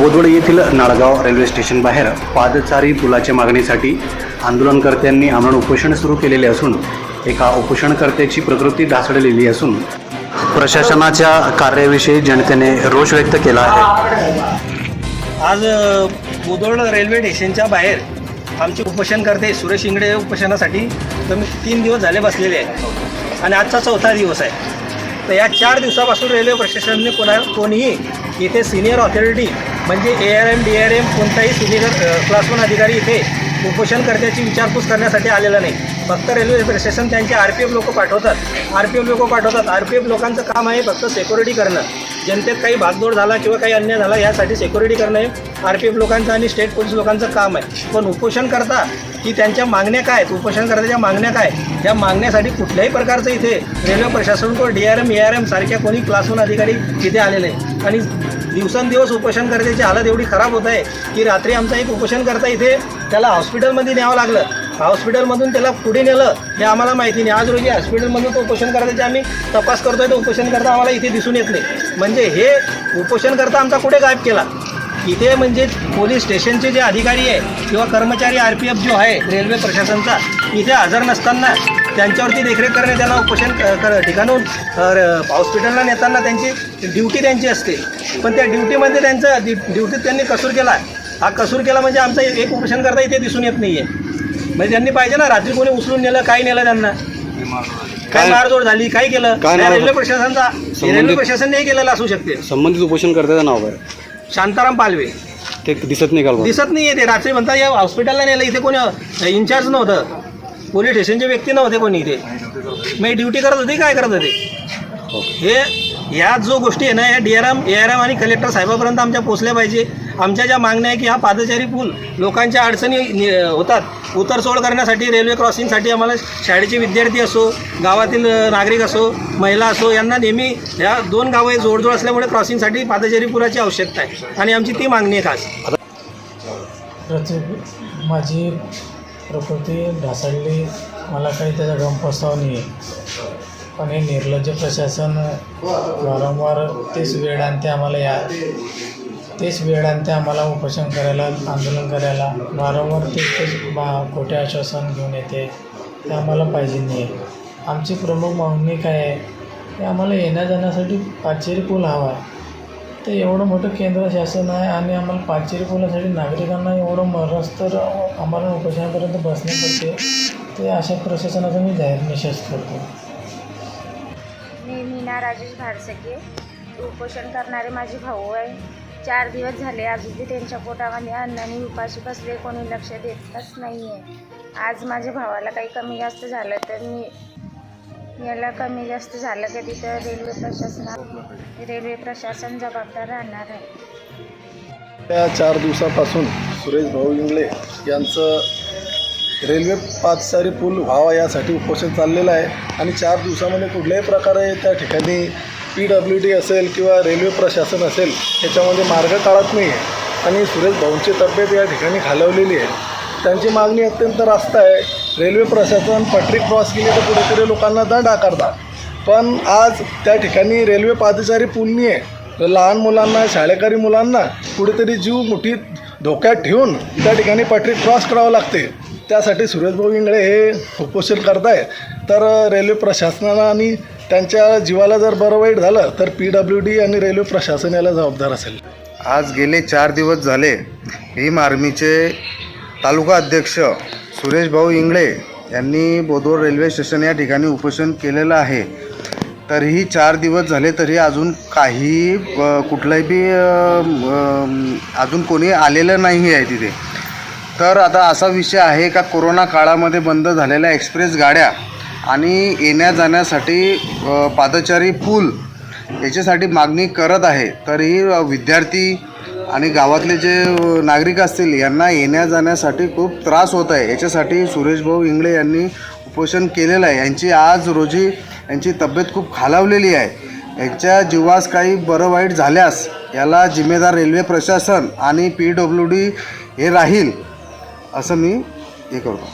बोदवड येथील Nalgaon railway station बाहेर पादचारी पुलाच्या मागणीसाठी आंदोलनकर्त्यांनी आमरण उपोषण सुरू केलेले असून एका उपोषणकर्त्याची प्रकृती ढासळलेली असून प्रशासनाच्या कार्याविषयी जनतेने रोष व्यक्त केला आहे. आज बोदवड रेल्वे स्टेशनच्या बाहेर आमचे उपोषणकर्ते सुरेश इंगडे उपोषणासाठी कमी तीन दिवस झाले बसलेले आहेत. आणि आजचा चौथा दिवस आहे. तर या चार दिवसापासून रेल्वे प्रशासनाने कोणा कोणीही इथे सिनियर ऑथॉरिटी म्हणजे A R M D R M कोणताही सिनियर क्लास वन अधिकारी इथे उपोषणकर्त्याची विचारपूस करण्यासाठी आलेला नाही. फक्त रेल्वे प्रशासन त्यांचे आर पी एफ लोक पाठवतात. आर पी एफ लोक पाठवतात. आर पी एफ लोकांचं काम आहे फक्त सेक्युरिटी करणं. जनतेत काही भागदौड झाला किंवा काही अन्याय झाला यासाठी सेक्युरिटी करणं हे आर पी एफ लोकांचं आणि स्टेट पोलीस लोकांचं काम आहे. पण उपोषण करता की त्यांच्या मागण्या काय आहेत उपोषणकर्त्याच्या मागण्या काय? या मागण्यासाठी कुठल्याही प्रकारचं इथे रेल्वे प्रशासन किंवा D R M A R M सारख्या कोणी क्लासहून अधिकारी तिथे आलेले नाही. आणि दिवसेंदिवस उपोषणकर्त्याची हालत एवढी खराब होत आहे की रात्री आमचा एक उपोषणकर्ता इथे त्याला हॉस्पिटलमध्ये न्यावं लागलं. हॉस्पिटलमधून त्याला पुढे नेलं हे आम्हाला माहिती नाही. आज रोजी हॉस्पिटलमधून तो उपोषणकर्त्याचे आम्ही तपास करतोय तो उपोषणकर्ता आम्हाला इथे दिसून येत नाही. म्हणजे हे उपोषणकर्ता आमचा कुठे गायब केला? इथे म्हणजे पोलीस स्टेशनचे जे अधिकारी आहे किंवा कर्मचारी आर पी एफ जो आहे रेल्वे प्रशासनचा इथे हजर नसताना त्यांच्यावरती देखरेख करणे त्याला उपोषण ठिकाणून हॉस्पिटलला नेताना त्यांची ड्युटी त्यांची असते. पण त्या ड्युटीमध्ये त्यांचं ड्युटीत त्यांनी कसूर केला. हा कसूर केला म्हणजे आमचा एक उपोषण करता इथे दिसून येत नाही आहे म्हणजे त्यांनी पाहिजे ना रात्री कोणी उचलून नेलं काय नेलं त्यांना. काय मारझोड झाली काय केलं रेल्वे प्रशासनचा रेल्वे प्रशासन नाही केलेलं असू शकते. संबंधित उपोषणकर्त्याचं नाव आहे शांताराम पालवे. ते दिसत नाही का दिसत नाही ते. रात्री म्हणता या हॉस्पिटलला नेलं इथे कोणी इन्चार्ज नव्हतं. पोलीस स्टेशनचे व्यक्ती नव्हते कोणी इथे. मी ड्युटी करत होते काय करत होते? हे ह्या जो गोष्टी आहे ना या D R M A R M आणि कलेक्टर साहेबापर्यंत आमच्या पोचल्या पाहिजे. आमच्या ज्या मागण्या आहे की हा पादचारी पूल लोकांच्या अडचणी होतात. उतरसोड करण्यासाठी रेल्वे क्रॉसिंगसाठी आम्हाला शाळेचे विद्यार्थी असो गावातील नागरिक असो महिला असो यांना नेहमी या दोन गावं जोडजोड असल्यामुळे क्रॉसिंगसाठी पादचेरीपुराची आवश्यकता आहे. आणि आमची ती मागणी आहे खास. माझी प्रकृती ढासळली. मला काही त्याचा गम प्रस्ताव नाही. आहे पण हे निर्लज्ज प्रशासन वारंवार तेच वेळ आणते आम्हाला या तेच वेळ आणते आम्हाला उपोषण करायला आंदोलन करायला वारंवार तेच तेच बा खोटे आश्वासन घेऊन येते. ते आम्हाला पाहिजे नाही. आहे आमची प्रमुख मागणी काय आहे? ते आम्हाला येण्या जाण्यासाठी पाचेरी पूल हवा आहे. ते एवढं मोठं केंद्र शासन आहे आणि आम्हाला पाचेरी पुलासाठी नागरिकांना एवढं मरस तर आम्हाला उपोषणापर्यंत बसणे पडते. ते अशा प्रशासनाचा मी जाहीर निषेध करतो. मी मीना राजेश भारसके उपोषण करणारे माझे भाऊ आहे. चार दिवस झाले अजून बी त्यांच्या पोटामध्ये अन्नाने उपाशी बसले कोणी लक्ष देतच नाही आहे आज माझ्या भावाला काही कमी जास्त झालं तर मी याला कमी जास्त झालं की तिथं रेल्वे प्रशासना रेल्वे प्रशासन जबाबदार राहणार आहे. त्या चार दिवसापासून सुरेश भाऊ इंगळे यांचं रेल्वे पाचसारी पूल व्हावा यासाठी उपोषण चाललेलं आहे. आणि चार दिवसामध्ये कुठल्याही प्रकारे त्या ठिकाणी पी डब्ल्यू डी असेल किंवा रेल्वे प्रशासन असेल याच्यामध्ये मार्ग काढत नाही आहे आणि सुरेश भाऊंची तब्येत या ठिकाणी खालवलेली आहे. त्यांची मागणी अत्यंत रास्त आहे. रेल्वे प्रशासन पटरी क्रॉस केली तर कुठेतरी लोकांना दंड आकारतात. पण आज त्या ठिकाणी रेल्वे पादचारी पुलनी नाही आहे. लहान मुलांना शाळेकरी मुलांना कुठेतरी जीव मुठीत धोक्यात ठेवून त्या ठिकाणी पटरी क्रॉस करावं लागते. त्यासाठी सुरेशभाऊ इंगळे हे उपोषण करताय तर रेल्वे प्रशासनाला आणि त्यांच्या जीवाला जर बरं वाईट झालं तर पी डब्ल्यू डी आणि रेल्वे प्रशासन याला जबाबदार असेल. आज गेले चार दिवस झाले भीम आर्मीचे तालुका अध्यक्ष सुरेश भाऊ इंगळे यांनी बोदोर रेल्वे स्टेशन या ठिकाणी उपोषण केलेलं आहे. तरीही चार दिवस झाले तरी अजून काही कुठलाही बी अजून कोणी आलेलं नाही आहे तिथे. तर आता असा विषय आहे का कोरोना काळामध्ये बंद झालेल्या एक्सप्रेस गाड्या आणि येण्या जाण्यासाठी पादचारी पूल याच्यासाठी मागणी करत आहे. तरीही विद्यार्थी आणि गावातले जे नागरिक असतील यांना येण्या जाण्यासाठी खूप त्रास होत आहे. याच्यासाठी सुरेशभाऊ इंगळे यांनी उपोषण केलेलं आहे. यांची आज रोजी यांची तब्येत खूप खालावलेली आहे. यांच्या जीवास काही बरं वाईट झाल्यास याला जिम्मेदार रेल्वे प्रशासन आणि पी डब्ल्यू डी हे राहील असं मी हे करतो.